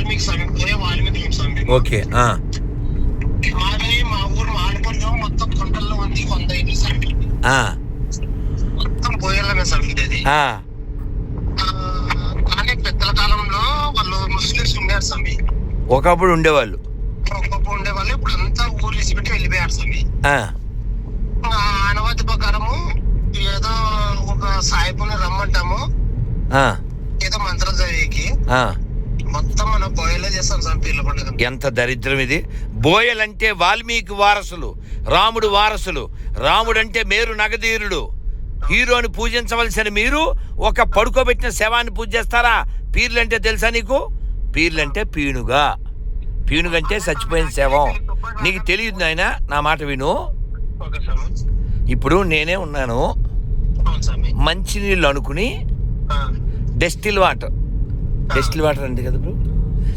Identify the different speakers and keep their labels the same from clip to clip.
Speaker 1: వాల్మీకి పోయే వాల్మీకి స్వామి
Speaker 2: ఓకే ఆ,
Speaker 1: మాది మా ఊరు మాడిపల్లిలో మొత్తం కొండల్లో ఉంది వంద ఇల్లు
Speaker 2: ఆ,
Speaker 1: మొత్తం పోయేళ్ళమే ఇది.
Speaker 2: ఆ,
Speaker 1: కానీ పెద్దల కాలంలో వాళ్ళు ముస్లిమ్స్ ఉన్నారు స్వామి.
Speaker 2: ఒకప్పుడు ఉండేవాళ్ళు.
Speaker 1: ఒక్కొక్క ఉండే వాళ్ళు ఇప్పుడు అంతా ఊరు విసిపెట్టి వెళ్ళిపోయారు స్వామి. ఆనవాతి ప్రకారము ఏదో ఒక సాయిపుని రమ్మంటాము.
Speaker 2: ఆ,
Speaker 1: ఏదో మంత్రం చదివేకి.
Speaker 2: ఆ.
Speaker 1: మొత్తం మనం బోయలో చేస్తాం స్వామి పీర్ల పండుగ.
Speaker 2: ఎంత దరిద్రం ఇది. బోయలంటే వాల్మీకి వారసులు రాముడు వారసులు రాముడంటే మేరు నగధీరుడు. హీరోని పూజించవలసిన మీరు ఒక పడుకోబెట్టిన శవాన్ని పూజ చేస్తారా? పీర్లంటే తెలుసా నీకు? పీర్లంటే పీనుగా. పీనుగంటే చచ్చిపోయిన శవం. నీకు తెలియదు నాయన నా మాట విను. ఇప్పుడు నేనే ఉన్నాను. మంచినీళ్ళు అనుకుని డెస్టిల్ వాటర్. డెస్టిల్ వాటర్ అంటే కదా బ్రో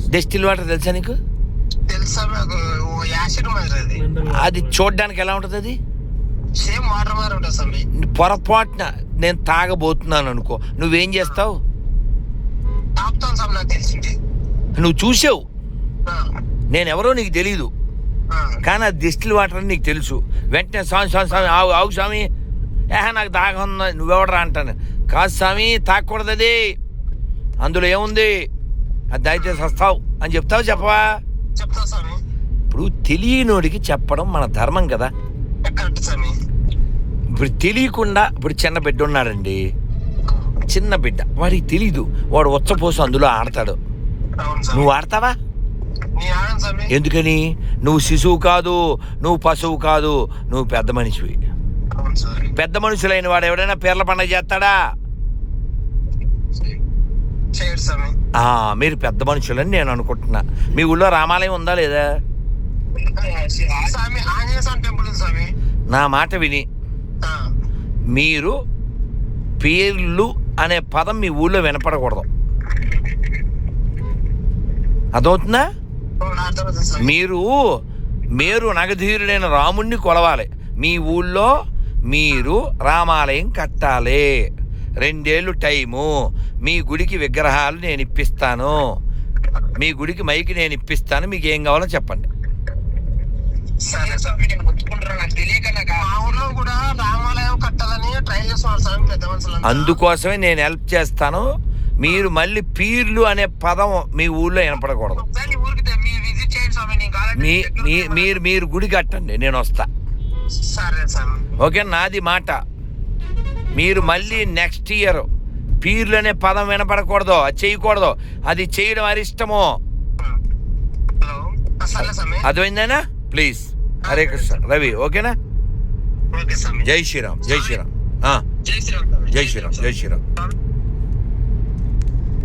Speaker 2: డెస్టిల్ వాటర్ తెలుసా నీకు?
Speaker 1: అది.
Speaker 2: చూడడానికి ఎలా ఉంటుంది అది?
Speaker 1: సేమ్ వాటర్ మాదిరి ఉంటుంది స్వామి.
Speaker 2: పొరపాటున నేను తాగబోతున్నాను అనుకో. నువ్వేం చేస్తావు?
Speaker 1: స్వామి నాకు తెలిసింది.
Speaker 2: నువ్వు చూసావు?
Speaker 1: ఆ,
Speaker 2: నేను ఎవరో నీకు తెలియదు.
Speaker 1: ఆ,
Speaker 2: కానీ అది డిస్టిల్ వాటర్ అని నీకు తెలుసు. వెంటనే స్వామి స్వామి స్వామి ఆవు ఆవు స్వామి. ఏహ నాకు ఉంది. నువ్వెవడరా అంటాను. కాదు స్వామి తాగకూడదు అది. అందులో ఏముంది? అది దాయితే సస్తావు అని చెప్తావు చెప్పవా? ఇప్పుడు తెలియనోడికి చెప్పడం మన ధర్మం కదా. ఇప్పుడు తెలియకుండా ఇప్పుడు చిన్న బిడ్డ ఉన్నాడండి చిన్న బిడ్డ. వాడికి తెలీదు. వాడు ఉచ్చపోసి అందులో ఆడతాడు. నువ్వు ఆడతావా? ఎందుకని? నువ్వు శిశువు కాదు నువ్వు పశువు కాదు నువ్వు పెద్ద మనిషివి. పెద్ద మనుషులైన వాడు ఎవడైనా పీర్ల పండగ చేస్తాడా? మీరు పెద్ద మనుషులని నేను అనుకుంటున్నా. మీ ఊళ్ళో రామాలయం ఉందా లేదా? నా మాట విని. మీరు పేర్లు అనే పదం మీ ఊళ్ళో వినపడకూడదు. అదవుతుందా మీరు మీరు నగధీరుడైన రాముణ్ణి కొలవాలి. మీ ఊళ్ళో మీరు రామాలయం కట్టాలి. రెండేళ్ళు టైము. మీ గుడికి విగ్రహాలు నేను ఇప్పిస్తాను. మీ గుడికి మైకి నేను ఇప్పిస్తాను. మీకు ఏం కావాలో చెప్పండి.
Speaker 1: సరే స్వామి నేను గుర్తుకుంటున్నా నాకు తెలియక నాకు మా ఊర్లో కూడా రామాలయం కట్టాలని ట్రై చేస్తున్నారు స్వామి పెద్ద మనుషులు
Speaker 2: అందుకోసమే నేను హెల్ప్ చేస్తాను. మీరు మళ్ళీ పీర్లు అనే పదం మీ ఊళ్ళో వినపడకూడదు.
Speaker 1: ఒకసారి ఊరికి తె- మీరు విజిట్ చేయండి స్వామి నేను కావాలంటే
Speaker 2: మీ. మీరు మీరు గుడి కట్టండి. నేను వస్తా.
Speaker 1: సరే స్వామి.
Speaker 2: ఓకే నాది మాట. మీరు మళ్ళీ నెక్స్ట్ ఇయర్ పీర్లు అనే పదం వినపడకూడదు అది చేయకూడదు. అది చేయడం అరిష్టము. అర్థమైందేనా? ప్లీజ్ హరే కృష్ణ రవి ఓకేనా? జై శ్రీరామ్ జై శ్రీరామ్.
Speaker 1: జై శ్రీరామ్.
Speaker 2: జై శ్రీరామ్ జై శ్రీరామ్.